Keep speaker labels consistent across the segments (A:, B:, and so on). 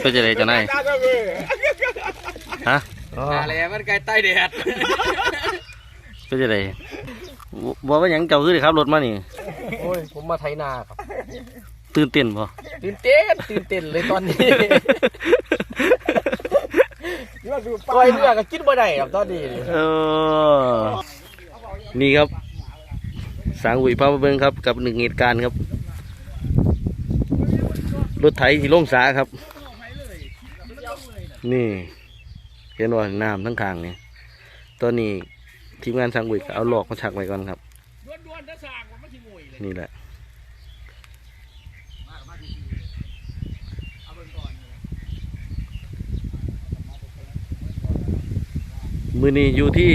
A: เป็นจะได้เจ้านายฮะ
B: อะไรมันไกลใต้แดด
A: เป็นจะได้บอกว่าหยังเจ้าคือได้ขับรถมานี่
B: โอ้ยผมมาไถนาครับ
A: ตื่นเต้นบ่
B: ตื่นเต้นตื่นเต้นเลยตอนนี้ปล่อยเรือก็กินบ่ได้ครับตอนนี้
A: เออนี่ครับ สางหุยพามาเบิ่งครับ กับหนึ่งเหตุการณ์ครับ รถไถที่ลงสาครับ นี่ เห็นว่าน้ำทั้งทางเนี่ยตอนนี้ทีมงานสางหุยก็เอาหลอกมาชักไว้ก่อนครับนี่แหละมือนี้อยู่ที่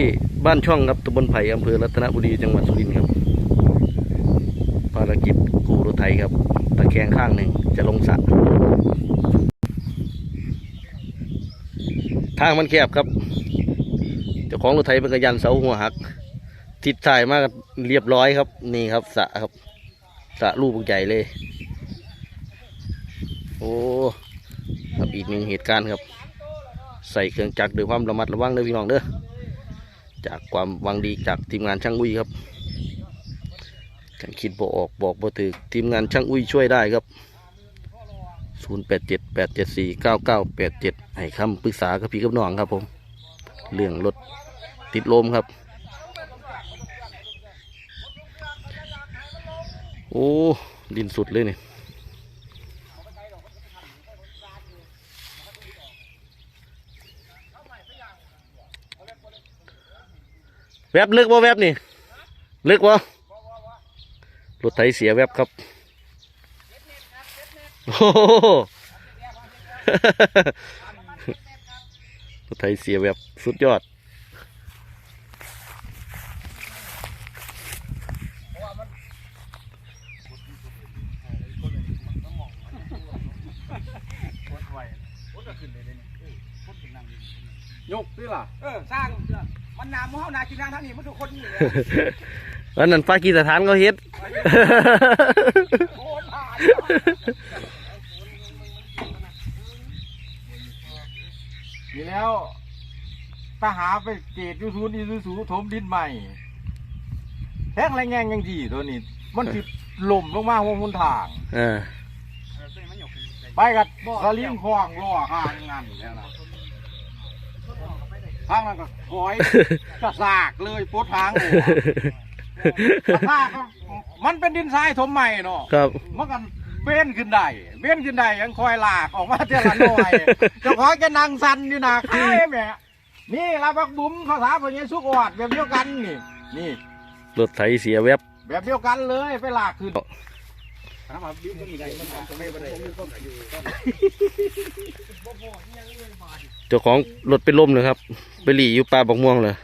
A: บ้านช่องครับตำบลไผ่อำเภอรัตนบุรีจังหวัดสุรินทร์ครับารกิจกู้รถไถครับ ตะแคงข้างหนึ่งจะลงสระทางมันแคบครับ เจ้าของรถไถเป็นกระยันเสาหัวหัก ทิศถ่ายมากเรียบร้อยครับ นี่ครับสระครับสระลูกใหญ่เลย โอ้ครับอีกหนึ่งเหตุการณ์ครับ ใส่เครื่องจักรด้วยความระมัดระวังเด้อพี่น้องเด้อจากความวังดีจากทีมงานช่างอุ้ยครับ กันคิดบ่ออกบอกบ่ถือทีมงานช่างอุ้ยช่วยได้ครับ 0 8 7 8 7 4 9 9 8 7 ให้คำปรึกษากับพี่กับน้องครับผม เรื่องรถติดลมครับ โอ้ดินสุดเลยนี่แวบลึกว่แวบนี่ ลึกวะ รถไถเสียแวบครับโอ้โหรถไถเสียแวบสุดยอด
B: ยกด้วยล่ะ
C: เออสร้างมันนำเฮานากินนางท่านนี่มันทุกคนนี่แหละ
A: แล้ วนั่นปากีสถานเขาเฮ็ด
C: โคตรผ่าน
D: นี่แล้วถ้าหาไปเกตยูซูนอีซูซูถมดินใหม่แห้งแรงแงงยังจีตัวนี้ มันสิหล่มลงมาหัวมุนทาง
A: เออ
D: ไปกับสลิงคล้องล่อหางงานแล้วนะทางนั้นก็คอยกระสากเลยปวดทางหัวก ระสากก็มันเป็นดินทรายถมใหม่เนาะ
A: ครับ
D: มันกันเบ้นขึ้นได้เบ้นขึ้นได้ยังคอยลากออกมาเท่าละหน่อยเจ้าของจะนั่งสันอยู่นาคายแม่นี่ลาบักบุ้มเขาถามพญสุกอดแบบเดียวกันนี่นี่
A: รถไถเสียแวบ
D: แบบเดียวกันเลยไปลากขึ้น
A: เจ้าของรถเป็นลมเลยครับ ไปหลีอยู่ป่าบักม่วงเลย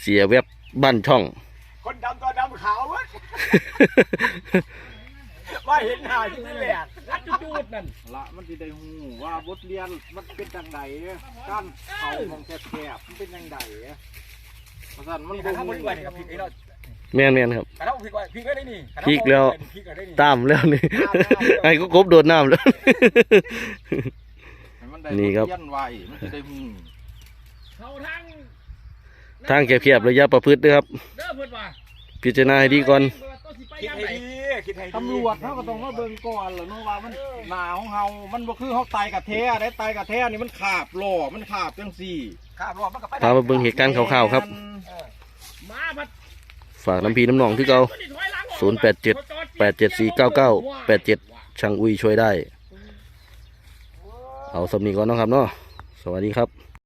A: เสียแวบ บ้านช่อง
C: คนดำตัวดำขาววะว่าเห็นหน้าจริงแหละรัดจุดๆนั่น
D: ละมันสิได้หูว่าบทเรียนมันเป็นจังไดการเขามองแคบๆมันเป็นจังไดเพราะฉะนั้นมัน
C: นี่
D: บ่
C: ถ้า
D: ฮู้
C: บ่ด้วยนี่กับพริกไอ้เนาะ
A: แม่นแม่นครับ
C: ถ้าพริกไว้พริกไว้ได้นี่
A: พริกแล้ว
C: พริกไว้ได้นี่
A: ตามแล้วนี่ไอ้ก็กบโดดน้ำแล้ว
D: ให้มันได้
A: นี่ครับ
D: บทเรียนไว้มันสิได้หู
C: เขาทาง
A: ทางแคบๆระยะประพฤตินะครับ
C: เด้อเพิ่นว่า
A: พิจารณาให้ดีก่อน
C: คิดให้ดีคิดให้ดี
D: ตำรวจเขาก็ต้องมาเบิ่งก่อนแหละเนาะว่ามันหนาของเฮามันบ่คือเฮาไตกับแท้ได้ไตกับแท้นี่มันขาบหล่อมันขาบจังซี่
C: ข้ามรอบมันก็ไป
A: พามาเบิ่งเหตุการณ์คร่าวๆครับ
C: มาพัด
A: ฝากน้ำพีน้ำหนองที่เก่า0 8 7 8 7 4 9 9 8 7ช่างอุ้ยช่วยได้ เอาสำนีก่อนเนาะครับเนาะสวัสดีครับ